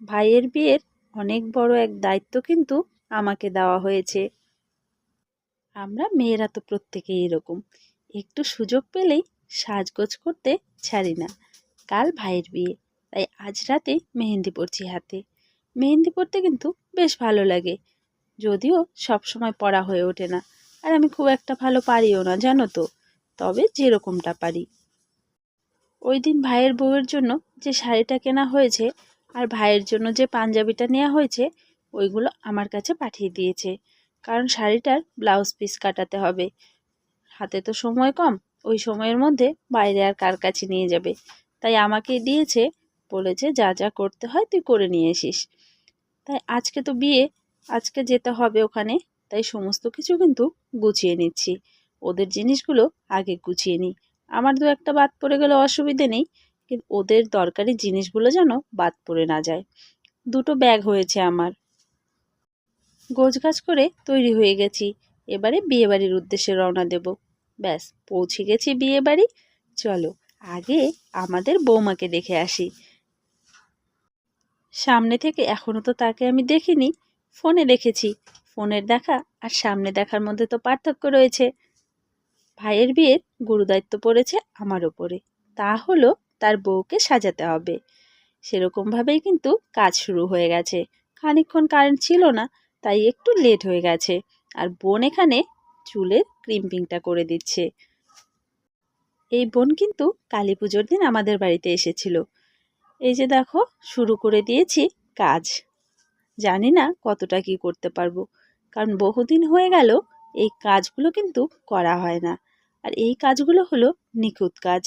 ভাইয়ের বিয়ের অনেক বড় এক দায়িত্ব কিন্তু আমাকে দেওয়া হয়েছে। আমরা মেয়েরা তো প্রত্যেকেই এরকম। একটু সুযোগ পেলেই সাজগোজ করতে ছাড়ি না। কাল ভাইয়ের বিয়ে, তাই আজ রাতে মেহেন্দি পরছি হাতে। মেহেন্দি পরতে কিন্তু বেশ ভালো লাগে। যদিও সব সময় পড়া হয়ে ওঠে না, আর আমি খুব একটা ভালো পারিও না, জানো তো? তবে যেরকমটা পারি। ওই দিন ভাইয়ের বউয়ের জন্য যে শাড়িটা কেনা হয়েছে আর ভাইয়ের জন্য যে পাঞ্জাবিটা নেওয়া হয়েছে, ওইগুলো আমার কাছে পাঠিয়ে দিয়েছে। কারণ শাড়িটার ব্লাউজ পিস কাটাতে হবে। হাতে তো সময় কম, ওই সময়ের মধ্যে বাইরে আর কার কাছে নিয়ে যাবে? তাই আমাকে দিয়েছে, বলেছে যা যা করতে হয় তুই করে নিয়ে এসিস। তাই আজকে তো বিয়ে, আজকে যেতে হবে ওখানে, তাই সমস্ত কিছু কিন্তু গুছিয়ে নিচ্ছি। ওদের জিনিসগুলো আগে গুছিয়ে নিই। আমার দু একটা বাদ পড়ে গেলে অসুবিধে নেই কিন্তু ওদের দরকারি জিনিসগুলো যেন বাদ পড়ে না যায়। দুটো ব্যাগ হয়েছে আমার। গোছগাছ করে তৈরি হয়ে গেছি। এবারে বিয়েবাড়ির উদ্দেশ্যে রওনা দেব। ব্যাস, পৌঁছে গেছি বিয়েবাড়ি। চলো, আগে আমাদের বৌমাকে দেখে আসি। সামনে থেকে এখনও তো তাকে আমি দেখিনি। ফোনে দেখেছি। ফোনের দেখা আর সামনে দেখার মধ্যে তো পার্থক্য রয়েছে। ভাইয়ের বিয়ের গুরুদায়িত্ব পড়েছে আমার ওপরে। তা হলো তার বউকে সাজাতে হবে। সেরকমভাবেই কিন্তু কাজ শুরু হয়ে গেছে। খানিকক্ষণ কারেন্ট ছিল না, তাই একটু লেট হয়ে গেছে। আর বোন এখানে চুলের ক্রিম্পিংটা করে দিচ্ছে। এই বোন কিন্তু কালী পুজোর দিন আমাদের বাড়িতে এসেছিল। এই যে দেখো, শুরু করে দিয়েছি কাজ। জানি না কতটা কি করতে পারব। কারণ বহুদিন হয়ে গেল এই কাজগুলো কিন্তু করা হয় না। আর এই কাজগুলো হলো নিখুঁত কাজ।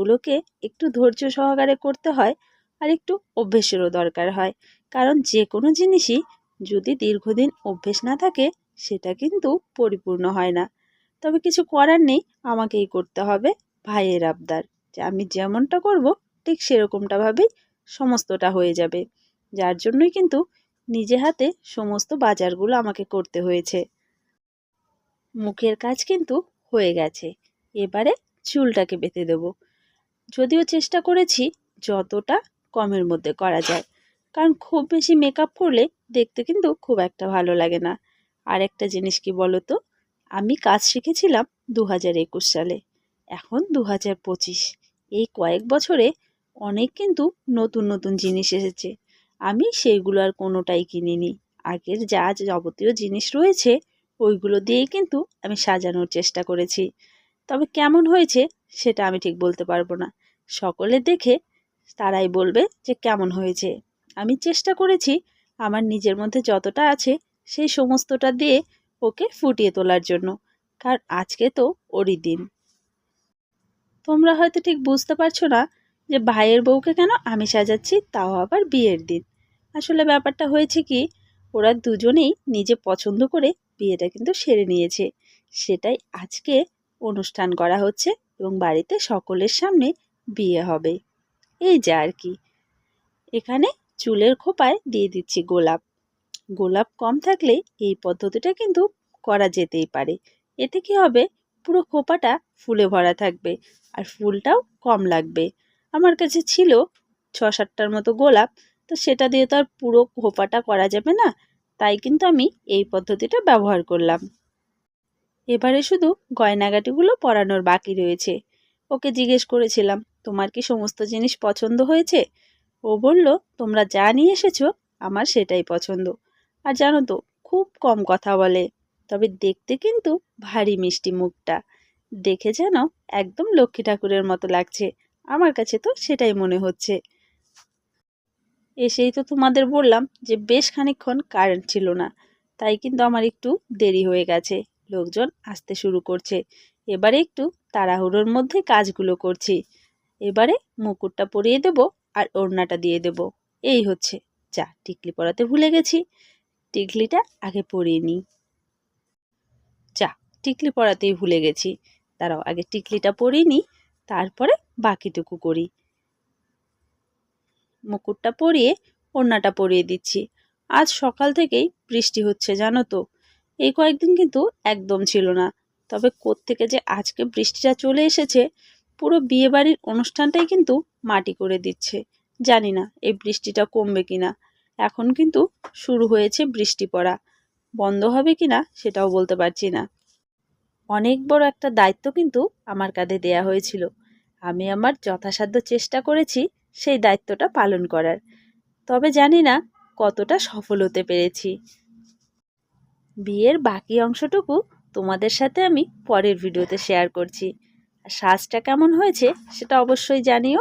এগুলোকে একটু ধৈর্য সহকারে করতে হয় আর একটু অভ্যেসেরও দরকার হয়। কারণ যে কোনো জিনিসই যদি দীর্ঘদিন অভ্যেস না থাকে, সেটা কিন্তু পরিপূর্ণ হয় না। তবে কিছু করার নেই, আমাকেই করতে হবে ভাইয়ের আবদার। যে আমি যেমনটা করব, ঠিক সেরকমটাভাবেই সমস্তটা হয়ে যাবে। যার জন্যই কিন্তু নিজে হাতে সমস্ত বাজারগুলো আমাকে করতে হয়েছে। মুখের কাজ কিন্তু হয়ে গেছে। এবারে চুলটাকে বেঁধে দেব। যদিও চেষ্টা করেছি যতটা কমের মধ্যে করা যায়। কারণ খুব বেশি মেকআপ করলে দেখতে কিন্তু খুব একটা ভালো লাগে না। আর একটা জিনিস কি বলো তো আমি কাজ শিখেছিলাম দু হাজার একুশ সালে। এখন দু হাজার পঁচিশ। এই কয়েক বছরে অনেক কিন্তু নতুন নতুন জিনিস এসেছে। আমি সেইগুলো আর কোনোটাই কিনিনি। আগের যা যাবতীয় জিনিস রয়েছে, ওইগুলো দিয়েই কিন্তু আমি সাজানোর চেষ্টা করেছি। তবে কেমন হয়েছে সেটা আমি ঠিক বলতে পারব না। সকলে দেখে তারাই বলবে যে কেমন হয়েছে। আমি চেষ্টা করেছি আমার নিজের মধ্যে যতটা আছে সেই সমস্তটা দিয়ে ওকে ফুটিয়ে তোলার জন্য কারণ আজকে তো ওরই দিন। তোমরা হয়তো ঠিক বুঝতে পারছ না যে ভাইয়ের বউকে কেন আমি সাজাচ্ছি, তাও আবার বিয়ের দিন। আসলে ব্যাপারটা হয়েছে কি, ওরা দুজনেই নিজে পছন্দ করে বিয়েটা কিন্তু সেরে নিয়েছে। সেটাই আজকে অনুষ্ঠান করা হচ্ছে এবং বাড়িতে সকলের সামনে বিয়ে হবে। এই যা আর কি। এখানে চুলের খোপায় দিয়ে দিচ্ছি গোলাপ। গোলাপ কম থাকলে এই পদ্ধতিটা কিন্তু করা যেতেই পারে। এতে কি হবে? পুরো খোপাটা ফুলে ভরা থাকবে আর ফুলটাও কম লাগবে। আমার কাছে ছিল ছ সাতটার মতো গোলাপ, তো সেটা দিয়ে তো আর পুরো খোপাটা করা যাবে না। তাই কিন্তু আমি এই পদ্ধতিটা ব্যবহার করলাম। এবারে শুধু গয়নাগাটিগুলো পরানোর বাকি রয়েছে। ওকে জিজ্ঞেস করেছিলাম তোমার কি সমস্ত জিনিস পছন্দ হয়েছে? ও বলল, তোমরা যা নিয়ে এসেছ, আমার সেটাই পছন্দ। আর জানো তো, খুব কম কথা বলে। তবে দেখতে কিন্তু ভারী মিষ্টি মুখটা। দেখে যেন একদম লক্ষ্মী ঠাকুরের মতো লাগছে। আমার কাছে তো সেটাই মনে হচ্ছে। এসেই তো তোমাদের বললাম যে বেশ খানিকক্ষণ কারেন্ট ছিল না। তাই কিন্তু আমার একটু দেরি হয়ে গেছে। লোকজন আসতে শুরু করছে। এবারে একটু তাড়াহুড়োর মধ্যে কাজগুলো করছি। এবারে মুকুটটা পরিয়ে দেব আর ওড়নাটা দিয়ে দেব। এই হচ্ছে। যা, টিকলি পরাতে ভুলে গেছি। টিকলিটা আগে পরিয়ে নিই। যা, টিকলি পরাতেই ভুলে গেছি। তারাও আগে টিকলিটা পরিয়ে নিই, তারপরে বাকিটুকু করি। মুকুটটা পরিয়ে ওড়নাটা পরিয়ে দিচ্ছি। আজ সকাল থেকেই বৃষ্টি হচ্ছে, জানো তো। এই কয়েকদিন কিন্তু একদম ছিল না। তবে কোত্থেকে যে আজকে বৃষ্টিটা চলে এসেছে পুরো বিয়েবাড়ির অনুষ্ঠানটাই কিন্তু মাটি করে দিচ্ছে। জানি না এই বৃষ্টিটা কমবে কিনা। এখন কিন্তু শুরু হয়েছে বৃষ্টি পড়া। বন্ধ হবে কিনা সেটাও বলতে পারছি না। অনেক বড় একটা দায়িত্ব কিন্তু আমার কাঁধে দেয়া হয়েছিল। আমি আমার যথাসাধ্য চেষ্টা করেছি সেই দায়িত্বটা পালন করার। তবে জানি না কতটা সফল হতে পেরেছি। বিয়ের বাকি অংশটুকু তোমাদের সাথে আমি পরের ভিডিওতে শেয়ার করছি। সাজটা কেমন হয়েছে সেটা অবশ্যই জানিও।